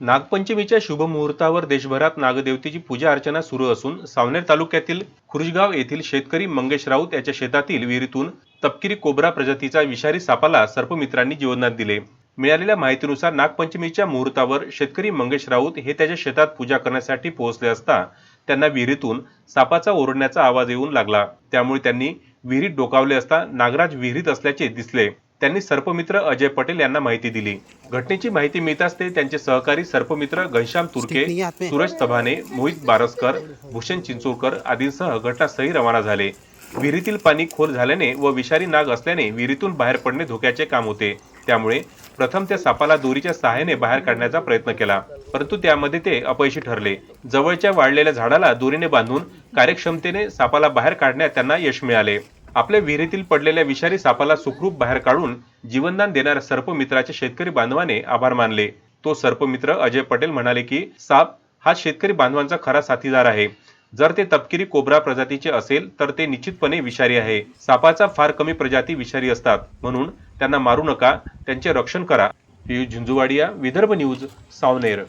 नागपंचमीच्या शुभ मुहूर्तावर देशभरात नागदेवतेची पूजा अर्चना सुरू असून सावनेर तालुक्यातील खुर्जगाव येथील शेतकरी मंगेश राऊत याच्या शेतातील विहिरीतून तपकिरी कोबरा प्रजातीचा विषारी सापाला सर्पमित्रांनी जीवनात दिले. मिळालेल्या माहितीनुसार नागपंचमीच्या मुहूर्तावर शेतकरी मंगेश राऊत हे त्याच्या शेतात पूजा करण्यासाठी पोहोचले असता त्यांना विहिरीतून सापाचा ओरडण्याचा आवाज येऊन लागला. त्यामुळे त्यांनी विहिरीत डोकावले असता नागराज विहिरीत असल्याचे दिसले. त्यांनी सर्पमित्र अजय पटेल यांना माहिती दिली. घटनेची माहिती मिळताच ते त्यांचे सहकारी सर्पमित्र घनश्याम तुर्के सूरज तभाने मोहित बारसकर भूषण चिंचोळकर आदींसह घटनास्थळी रवाना झाले. विहिरीतील पाणी खोल झाल्याने व विषारी नाग असल्याने विहिरीतून बाहेर पडणे धोक्याचे काम होते. त्यामुळे प्रथम त्या सापाला दोरीच्या सहाय्याने बाहेर काढण्याचा प्रयत्न केला. परंतु त्यामध्ये ते अपयशी ठरले. जवळच्या वाढलेल्या झाडाला दोरीने बांधून कार्यक्षमतेने सापाला बाहेर काढण्यात त्यांना यश मिळाले. आपल्या विहिरीतील पडलेल्या विषारी सापाला सुखरूप बाहेर काढून जीवनदान देणाऱ्या सर्पमित्राचे शेतकरी बांधवाने आभार मानले. तो सर्पमित्र अजय पटेल म्हणाले की साप हा शेतकरी बांधवांचा खरा साथीदार आहे. जर ते तपकिरी कोब्रा प्रजातीचे असेल तर ते निश्चितपणे विषारी आहे. सापाचा फार कमी प्रजाती विषारी असतात. म्हणून त्यांना मारू नका. त्यांचे रक्षण करा. पियुष झुंजुवाडिया विदर्भ न्यूज सावनेर.